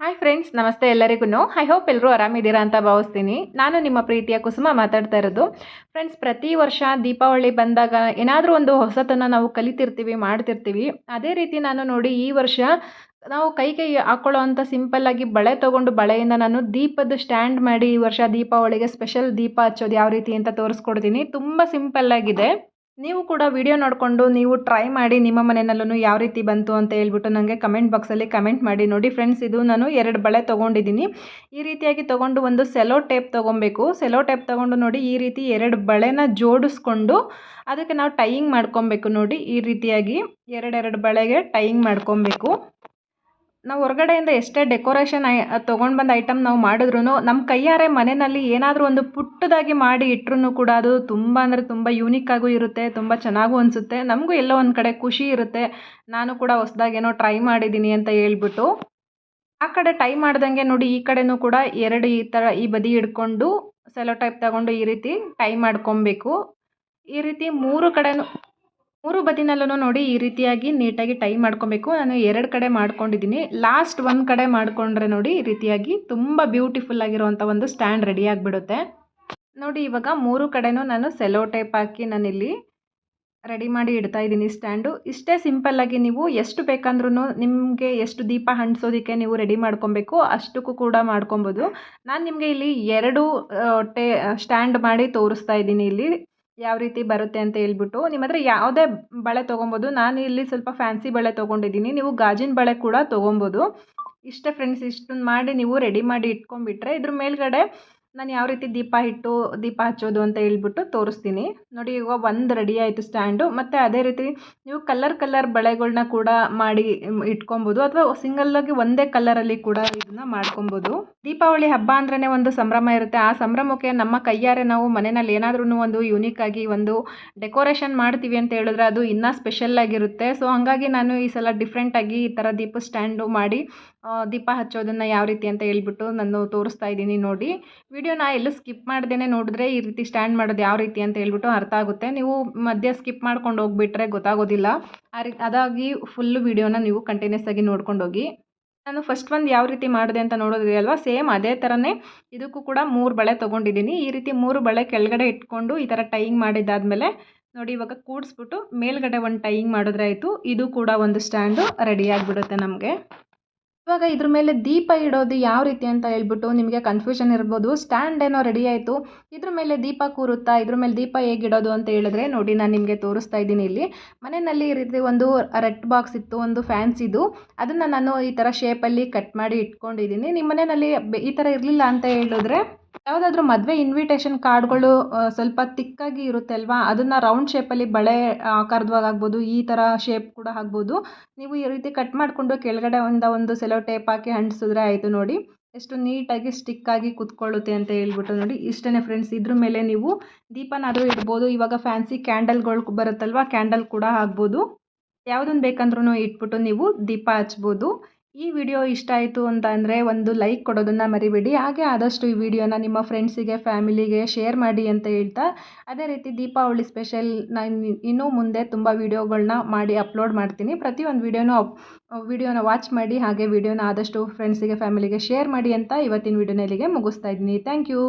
Hi friends ನಮಸ್ತೆ ಎಲ್ಲರಿಗೂ I hope ಎಲ್ಲರೂ ಆರಾಮಿದ್ದೀರಾ ಅಂತ ಭಾವಿಸ್ತೀನಿ. ನಾನು ನಿಮ್ಮ ಪ್ರೀತಿಯ ಕುಸುಮ ಮಾತಾಡ್ತಾ ಇರೋದು. ಫ್ರೆಂಡ್ಸ್ ಪ್ರತಿ ವರ್ಷ ದೀಪಾವಳಿ ಬಂದಾಗ ಏನಾದರೂ ಒಂದು ಹೊಸತನ್ನು ನಾವು ಕಲಿತಿರ್ತೀವಿ, ಮಾಡ್ತಿರ್ತೀವಿ. ಅದೇ ರೀತಿ ನಾನು ನೋಡಿ ಈ ವರ್ಷ ನಾವು ಕೈಗೆ ಹಾಕ್ಕೊಳ್ಳೋ ಅಂಥ ಸಿಂಪಲ್ಲಾಗಿ ಬಳೆ ತೊಗೊಂಡು ಬಳೆಯಿಂದ ನಾನು ದೀಪದ ಸ್ಟ್ಯಾಂಡ್ ಮಾಡಿ ಈ ವರ್ಷ ದೀಪಾವಳಿಗೆ ಸ್ಪೆಷಲ್ ದೀಪ ಹಚ್ಚೋದು ಯಾವ ರೀತಿ ಅಂತ ತೋರಿಸ್ಕೊಡ್ತೀನಿ. ತುಂಬ ಸಿಂಪಲ್ಲಾಗಿದೆ ನೀವು ಕೂಡ ವಿಡಿಯೋ ನೋಡಿಕೊಂಡು ನೀವು ಟ್ರೈ ಮಾಡಿ ನಿಮ್ಮ ಮನೆಯಲ್ಲೂ ಯಾವ ರೀತಿ ಬಂತು ಅಂತ ಹೇಳ್ಬಿಟ್ಟು ನನಗೆ ಕಮೆಂಟ್ ಬಾಕ್ಸಲ್ಲಿ ಕಮೆಂಟ್ ಮಾಡಿ. ನೋಡಿ ಫ್ರೆಂಡ್ಸ್ ಇದು ನಾನು ಎರಡು ಬಳೆ ತೊಗೊಂಡಿದ್ದೀನಿ. ಈ ರೀತಿಯಾಗಿ ತೊಗೊಂಡು ಒಂದು ಸೆಲೋ ಟೇಪ್ ತೊಗೊಬೇಕು. ಸೆಲೋ ಟೇಪ್ ತೊಗೊಂಡು ನೋಡಿ ಈ ರೀತಿ ಎರಡು ಬಳೆನ ಜೋಡಿಸ್ಕೊಂಡು ಅದಕ್ಕೆ ನಾವು ಟೈಯಿಂಗ್ ಮಾಡ್ಕೊಬೇಕು. ನೋಡಿ ಈ ರೀತಿಯಾಗಿ ಎರಡೆರಡು ಬಳೆಗೆ ಟೈಯಿಂಗ್ ಮಾಡ್ಕೊಬೇಕು. ನಾವು ಹೊರಗಡೆಯಿಂದ ಎಷ್ಟೇ ಡೆಕೋರೇಷನ್ ಐ ತೊಗೊಂಡು ಬಂದ ಐಟಮ್ ನಾವು ಮಾಡಿದ್ರು ನಮ್ಮ ಕೈಯಾರೆ ಮನೆಯಲ್ಲಿ ಏನಾದರೂ ಒಂದು ಪುಟ್ಟದಾಗಿ ಮಾಡಿ ಇಟ್ರೂ ಕೂಡ ಅದು ತುಂಬ ಅಂದರೆ ತುಂಬ ಯೂನಿಕ್ಕಾಗೂ ಇರುತ್ತೆ, ತುಂಬ ಚೆನ್ನಾಗೂ ಅನಿಸುತ್ತೆ. ನಮಗೂ ಎಲ್ಲೋ ಒಂದು ಕಡೆ ಖುಷಿ ಇರುತ್ತೆ. ನಾನು ಕೂಡ ಹೊಸ್ದಾಗೇನೋ ಟ್ರೈ ಮಾಡಿದ್ದೀನಿ ಅಂತ ಹೇಳ್ಬಿಟ್ಟು ಆ ಕಡೆ ಟೈ ಮಾಡ್ದಂಗೆ ನೋಡಿ ಈ ಕಡೆನೂ ಕೂಡ ಎರಡು ಈ ಥರ ಈ ಬದಿ ಹಿಡ್ಕೊಂಡು ಸೆಲೋ ಟೈಪ್ ತಗೊಂಡು ಈ ರೀತಿ ಟೈ ಮಾಡ್ಕೊಬೇಕು. ಈ ರೀತಿ ಮೂರು ಕಡೆನೂ ಮೂರು ಬದಿನಲ್ಲೂ ನೋಡಿ ಈ ರೀತಿಯಾಗಿ ನೀಟಾಗಿ ಟೈ ಮಾಡ್ಕೊಬೇಕು. ನಾನು ಎರಡು ಕಡೆ ಮಾಡ್ಕೊಂಡಿದ್ದೀನಿ. ಲಾಸ್ಟ್ ಒಂದು ಕಡೆ ಮಾಡಿಕೊಂಡ್ರೆ ನೋಡಿ ಈ ರೀತಿಯಾಗಿ ತುಂಬ ಬ್ಯೂಟಿಫುಲ್ ಆಗಿರುವಂಥ ಒಂದು ಸ್ಟ್ಯಾಂಡ್ ರೆಡಿ ಆಗಿಬಿಡುತ್ತೆ. ನೋಡಿ ಇವಾಗ ಮೂರು ಕಡೆನೂ ನಾನು ಸೆಲೋ ಟೈಪ್ ಹಾಕಿ ನಾನಿಲ್ಲಿ ರೆಡಿ ಮಾಡಿ ಇಡ್ತಾ ಇದ್ದೀನಿ ಸ್ಟ್ಯಾಂಡು. ಇಷ್ಟೇ ಸಿಂಪಲ್ಲಾಗಿ ನೀವು ಎಷ್ಟು ಬೇಕಂದ್ರೂ ನಿಮಗೆ ಎಷ್ಟು ದೀಪ ಹಂಟಿಸೋದಕ್ಕೆ ನೀವು ರೆಡಿ ಮಾಡ್ಕೊಬೇಕು, ಅಷ್ಟಕ್ಕೂ ಕೂಡ ಮಾಡ್ಕೊಬೋದು. ನಾನು ನಿಮಗೆ ಇಲ್ಲಿ ಎರಡು ಟೇ, ಸ್ಟ್ಯಾಂಡ್ ಮಾಡಿ ತೋರಿಸ್ತಾ ಇದ್ದೀನಿ ಇಲ್ಲಿ. ಯಾವ ರೀತಿ ಬರುತ್ತೆ ಅಂತ ಹೇಳ್ಬಿಟ್ಟು ನಿಮ್ಮ ಹತ್ರ ಯಾವುದೇ ಬಳೆ ತೊಗೊಬೋದು. ನಾನು ಇಲ್ಲಿ ಸ್ವಲ್ಪ ಫ್ಯಾನ್ಸಿ ಬಳೆ ತೊಗೊಂಡಿದ್ದೀನಿ. ನೀವು ಗಾಜಿನ ಬಳೆ ಕೂಡ ತೊಗೊಬೋದು. ಇಷ್ಟೇ ಫ್ರೆಂಡ್ಸ್ ಇಷ್ಟನ್ನು ಮಾಡಿ ನೀವು ರೆಡಿ ಮಾಡಿ ಇಟ್ಕೊಂಡ್ಬಿಟ್ರೆ ಇದ್ರ ಮೇಲ್ಗಡೆ ನಾನು ಯಾವ ರೀತಿ ದೀಪ ಇಟ್ಟು ದೀಪ ಹಚ್ಚೋದು ಅಂತ ಹೇಳ್ಬಿಟ್ಟು ತೋರಿಸ್ತೀನಿ. ನೋಡಿ, ಇವಾಗ ಒಂದು ರೆಡಿ ಆಯಿತು ಸ್ಟ್ಯಾಂಡು ಮತ್ತು ಅದೇ ರೀತಿ ನೀವು ಕಲರ್ ಕಲರ್ ಬಳೆಗಳನ್ನ ಕೂಡ ಮಾಡಿ ಇಟ್ಕೊಬೋದು. ಅಥವಾ ಸಿಂಗಲ್ಲಾಗಿ ಒಂದೇ ಕಲರಲ್ಲಿ ಕೂಡ ಇದನ್ನ ಮಾಡ್ಕೊಬೋದು. ದೀಪಾವಳಿ ಹಬ್ಬ ಅಂದ್ರೆ ಒಂದು ಸಂಭ್ರಮ ಇರುತ್ತೆ. ಆ ಸಂಭ್ರಮಕ್ಕೆ ನಮ್ಮ ಕೈಯಾರೆ ನಾವು ಮನೆಯಲ್ಲಿ ಏನಾದ್ರೂ ಒಂದು ಯೂನಿಕ್ ಆಗಿ ಒಂದು ಡೆಕೋರೇಷನ್ ಮಾಡ್ತೀವಿ ಅಂತ ಹೇಳಿದ್ರೆ ಅದು ಇನ್ನೂ ಸ್ಪೆಷಲ್ ಆಗಿರುತ್ತೆ. ಸೊ ಹಾಗಾಗಿ ನಾನು ಈ ಸಲ ಡಿಫ್ರೆಂಟಾಗಿ ಈ ಥರ ದೀಪ ಸ್ಟ್ಯಾಂಡು ಮಾಡಿ ದೀಪ ಹಚ್ಚೋದನ್ನು ಯಾವ ರೀತಿ ಅಂತ ಹೇಳ್ಬಿಟ್ಟು ನಾನು ತೋರಿಸ್ತಾ ಇದ್ದೀನಿ ನೋಡಿ. ವಿಡಿಯೋನ ಎಲ್ಲೂ ಸ್ಕಿಪ್ ಮಾಡ್ದೇ ನೋಡಿದ್ರೆ ಈ ರೀತಿ ಸ್ಟ್ಯಾಂಡ್ ಮಾಡೋದು ಯಾವ ರೀತಿ ಅಂತ ಹೇಳ್ಬಿಟ್ಟು ಅರ್ಥ ಆಗುತ್ತೆ. ನೀವು ಮಧ್ಯ ಸ್ಕಿಪ್ ಮಾಡ್ಕೊಂಡು ಹೋಗ್ಬಿಟ್ರೆ ಗೊತ್ತಾಗೋದಿಲ್ಲ. ಆ ರೀತಿ ಅದಾಗಿ ಫುಲ್ಲು ವಿಡಿಯೋನ ನೀವು ಕಂಟಿನ್ಯೂಸ್ ಆಗಿ ನೋಡ್ಕೊಂಡು ಹೋಗಿ. ನಾನು ಫಸ್ಟ್ ಒಂದು ಯಾವ ರೀತಿ ಮಾಡಿದೆ ಅಂತ ನೋಡೋದ್ರಿ ಅಲ್ವಾ? ಸೇಮ್ ಅದೇ ಥರನೇ ಇದಕ್ಕೂ ಕೂಡ ಮೂರು ಬಳೆ ತೊಗೊಂಡಿದ್ದೀನಿ. ಈ ರೀತಿ ಮೂರು ಬಳೆ ಕೆಳಗಡೆ ಇಟ್ಕೊಂಡು ಈ ಥರ ಟೈಯಿಂಗ್ ಮಾಡಿದ್ದಾದಮೇಲೆ ನೋಡಿ ಇವಾಗ ಕೂಡಿಸ್ಬಿಟ್ಟು ಮೇಲ್ಗಡೆ ಒಂದು ಟೈಯಿಂಗ್ ಮಾಡಿದ್ರೆ ಆಯಿತು. ಇದು ಕೂಡ ಒಂದು ಸ್ಟ್ಯಾಂಡು ರೆಡಿ ಆಗಿಬಿಡುತ್ತೆ ನಮಗೆ. ಇವಾಗ ಇದ್ರ ಮೇಲೆ ದೀಪ ಇಡೋದು ಯಾವ ರೀತಿ ಅಂತ ಹೇಳ್ಬಿಟ್ಟು ನಿಮಗೆ ಕನ್ಫ್ಯೂಷನ್ ಇರ್ಬೋದು. ಸ್ಟ್ಯಾಂಡ್ ಏನೋ ರೆಡಿ ಆಯಿತು. ಇದ್ರ ಮೇಲೆ ದೀಪ ಕೂರುತ್ತಾ, ಇದ್ರ ಮೇಲೆ ದೀಪ ಹೇಗಿಡೋದು ಅಂತ ಹೇಳಿದ್ರೆ ನೋಡಿ ನಾನು ನಿಮಗೆ ತೋರಿಸ್ತಾ ಇದ್ದೀನಿ ಇಲ್ಲಿ. ಮನೆಯಲ್ಲಿ ರೀತಿ ಒಂದು ರೆಡ್ ಬಾಕ್ಸ್ ಇತ್ತು, ಒಂದು ಫ್ಯಾನ್ಸ್ ಇದು. ಅದನ್ನು ನಾನು ಈ ಥರ ಶೇಪಲ್ಲಿ ಕಟ್ ಮಾಡಿ ಇಟ್ಕೊಂಡಿದ್ದೀನಿ. ನಿಮ್ಮ ಮನೆಯಲ್ಲಿ ಈ ಥರ ಇರಲಿಲ್ಲ ಅಂತ ಹೇಳಿದ್ರೆ? ಯಾವುದಾದ್ರೂ ಮದುವೆ ಇನ್ವಿಟೇಷನ್ ಕಾರ್ಡ್ಗಳು ಸ್ವಲ್ಪ ತಿಕ್ಕಾಗಿ ಇರುತ್ತೆ ಅಲ್ವಾ ಅದನ್ನು ರೌಂಡ್ ಶೇಪಲ್ಲಿ ಬಳೆ ಆಕಾರದವಾಗಿ ಆಗ್ಬೋದು ಈ ಥರ ಶೇಪ್ ಕೂಡ ಆಗ್ಬೋದು ನೀವು ಈ ರೀತಿ ಕಟ್ ಮಾಡಿಕೊಂಡು ಕೆಳಗಡೆ ಒಂದು ಒಂದು ಸೆಲೋ ಟೇಪ್ ಹಾಕಿ ಅಂಟಿಸಿದ್ರೆ ಆಯಿತು ನೋಡಿ. ಎಷ್ಟು ನೀಟಾಗಿ ಸ್ಟಿಕ್ಕಾಗಿ ಕುತ್ಕೊಳ್ಳುತ್ತೆ ಅಂತ ಹೇಳ್ಬಿಟ್ಟು ನೋಡಿ. ಇಷ್ಟೇ ಫ್ರೆಂಡ್ಸ್ ಇದ್ರ ಮೇಲೆ ನೀವು ದೀಪನಾದರೂ ಇಡ್ಬೋದು. ಇವಾಗ ಫ್ಯಾನ್ಸಿ ಕ್ಯಾಂಡಲ್ಗಳು ಬರುತ್ತಲ್ವ? ಕ್ಯಾಂಡಲ್ ಕೂಡ ಆಗ್ಬೋದು ಯಾವುದನ್ನು ಬೇಕಂದ್ರೂ ಇಟ್ಬಿಟ್ಟು ನೀವು ದೀಪ ಹಚ್ಬೋದು. ಈ ವಿಡಿಯೋ ಇಷ್ಟ ಆಯಿತು ಅಂತ ಅಂದರೆ ಒಂದು ಲೈಕ್ ಕೊಡೋದನ್ನು ಮರಿಬೇಡಿ. ಹಾಗೆ ಆದಷ್ಟು ಈ ವಿಡಿಯೋನ ನಿಮ್ಮ ಫ್ರೆಂಡ್ಸಿಗೆ ಫ್ಯಾಮಿಲಿಗೆ ಶೇರ್ ಮಾಡಿ ಅಂತ ಹೇಳ್ತಾ, ಅದೇ ರೀತಿ ದೀಪಾವಳಿ ಸ್ಪೆಷಲ್ ನಾನು ಇನ್ನೂ ಮುಂದೆ ತುಂಬ ವೀಡಿಯೋಗಳನ್ನ ಮಾಡಿ ಅಪ್ಲೋಡ್ ಮಾಡ್ತೀನಿ. ಪ್ರತಿಯೊಂದು ವೀಡಿಯೋನೂ ವಿಡಿಯೋನ ವಾಚ್ ಮಾಡಿ, ಹಾಗೆ ವಿಡಿಯೋನ ಆದಷ್ಟು ಫ್ರೆಂಡ್ಸಿಗೆ ಫ್ಯಾಮಿಲಿಗೆ ಶೇರ್ ಮಾಡಿ ಅಂತ ಇವತ್ತಿನ ವಿಡಿಯೋನ ಇಲ್ಲಿಗೆ ಮುಗಿಸ್ತಾ ಇದ್ದೀನಿ. Thank you